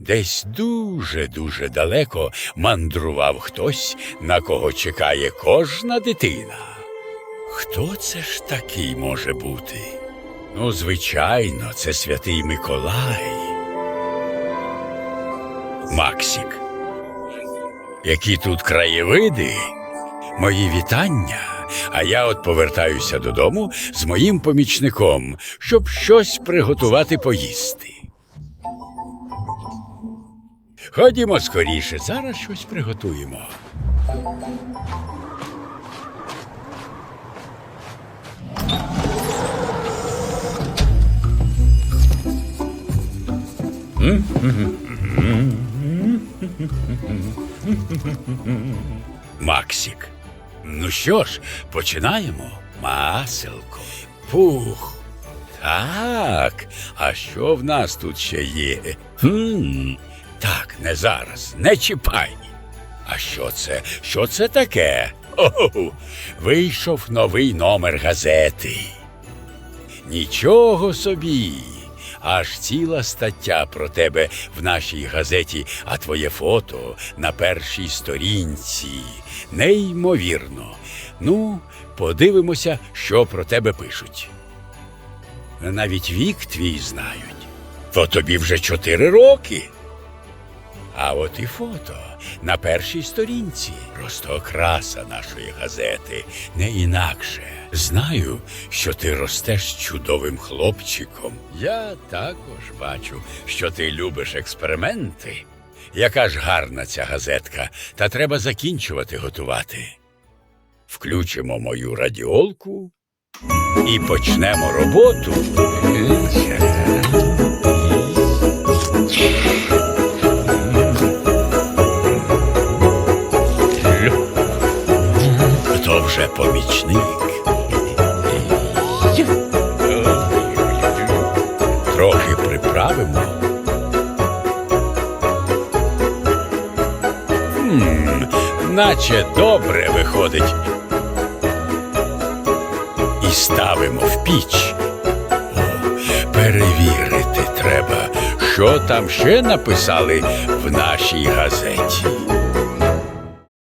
Десь дуже-дуже далеко мандрував хтось, на кого чекає кожна дитина. Хто це ж такий може бути? Ну, звичайно, це святий Миколай. Максик. Які тут краєвиди? Мої вітання. А я от повертаюся додому з моїм помічником, щоб щось приготувати поїсти. Ходімо скоріше, зараз щось приготуємо. Максик. Ну що ж, починаємо. Маселко. Пух. Так. А що в нас тут ще є? Хм. Не зараз, не чіпай. А що це? Що це таке? О, вийшов новий номер газети. Нічого собі. Аж ціла стаття про тебе в нашій газеті, а твоє фото на першій сторінці. Неймовірно. Ну, подивимося, що про тебе пишуть. Навіть вік твій знають. То тобі вже чотири роки. А от і фото на першій сторінці. Просто окраса нашої газети, не інакше. Знаю, що ти ростеш чудовим хлопчиком. Я також бачу, що ти любиш експерименти. Яка ж гарна ця газетка, та треба закінчувати готувати. Включимо мою радіолку і почнемо роботу. Вже помічник? Трохи приправимо. Хм, наче добре виходить. І ставимо в піч. Перевірити треба, що там ще написали в нашій газеті.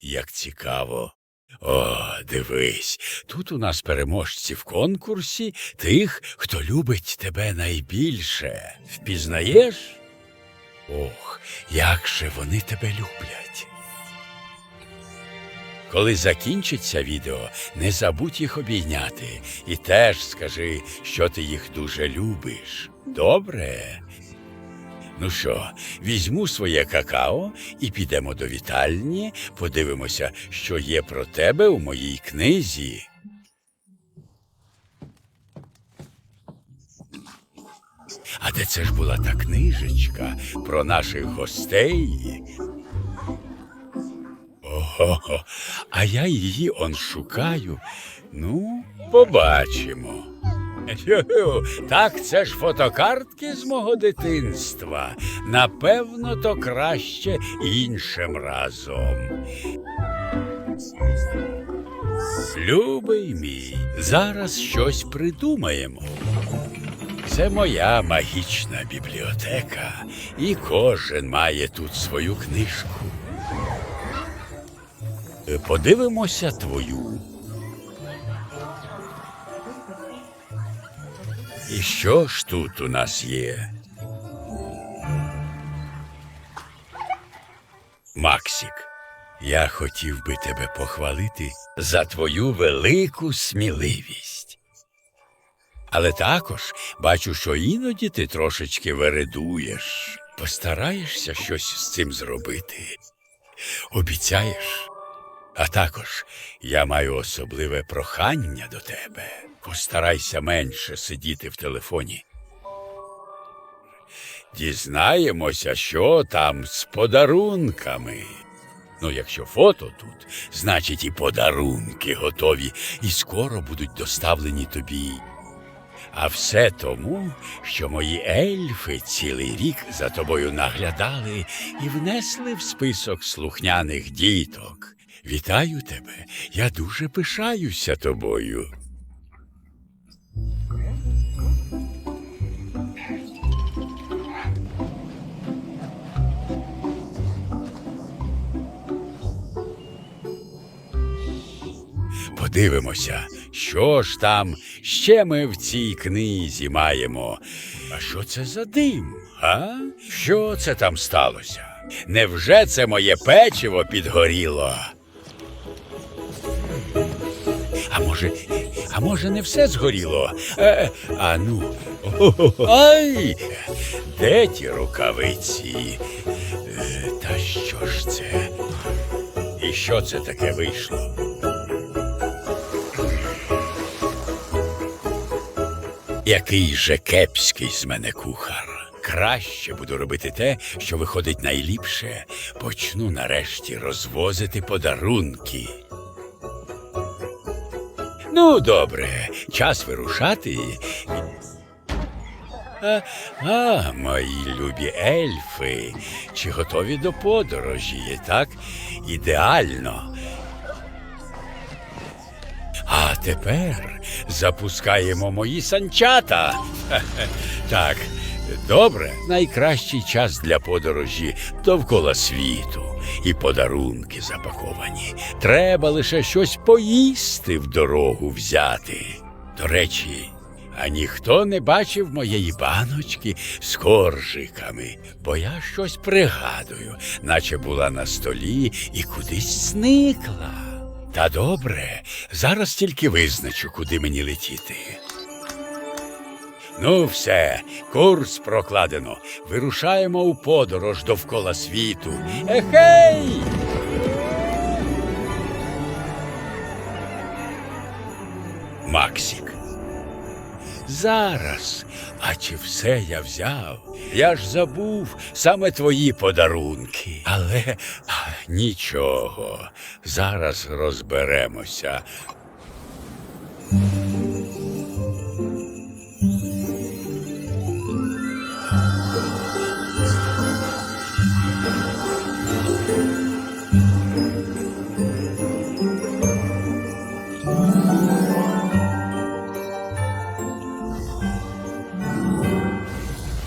Як цікаво. О, дивись, тут у нас переможці в конкурсі тих, хто любить тебе найбільше. Впізнаєш? Ох, як же вони тебе люблять. Коли закінчиться відео, не забудь їх обійняти і теж скажи, що ти їх дуже любиш. Добре? Ну що, візьму своє какао і підемо до вітальні, подивимося, що є про тебе у моїй книзі. А де це ж була та книжечка про наших гостей? Ого, а я її он шукаю. Ну, побачимо. Так, це ж фотокартки з мого дитинства. Напевно, то краще іншим разом. Любий мій, зараз щось придумаємо. Це моя магічна бібліотека, і кожен має тут свою книжку. Подивимося твою. І що ж тут у нас є? Максик, я хотів би тебе похвалити за твою велику сміливість. Але також бачу, що іноді ти трошечки вередуєш. Постараєшся щось з цим зробити. Обіцяєш? А також я маю особливе прохання до тебе. Постарайся менше сидіти в телефоні. Дізнаємося, що там з подарунками. Ну, якщо фото тут, значить і подарунки готові і скоро будуть доставлені тобі. А все тому, що мої ельфи цілий рік за тобою наглядали і внесли в список слухняних діток. Вітаю тебе. Я дуже пишаюся тобою. Подивимося, що ж там ще ми в цій книзі маємо. А що це за дим? а? Що це там сталося? Невже це моє печиво підгоріло? Може, а може, не все згоріло? Е, а ну. Ай! Де ті рукавиці? Е, та що ж це? І що це таке вийшло? Який же кепський з мене кухар. Краще буду робити те, що виходить найліпше. Почну нарешті розвозити подарунки. Ну, добре, час вирушати. А, мої любі ельфи, чи готові до подорожі? Так, ідеально. А тепер запускаємо мої санчата. Так, добре, найкращий час для подорожі довкола світу. І подарунки запаковані. Треба лише щось поїсти в дорогу взяти. До речі, а ніхто не бачив моєї баночки з коржиками, бо я щось пригадую, наче була на столі і кудись зникла. Та добре, зараз тільки визначу, куди мені летіти. Ну, все, курс прокладено. Вирушаємо у подорож довкола світу. Ехей! Максик. Зараз. А чи все я взяв? Я ж забув саме твої подарунки. Але а, нічого. Зараз розберемося.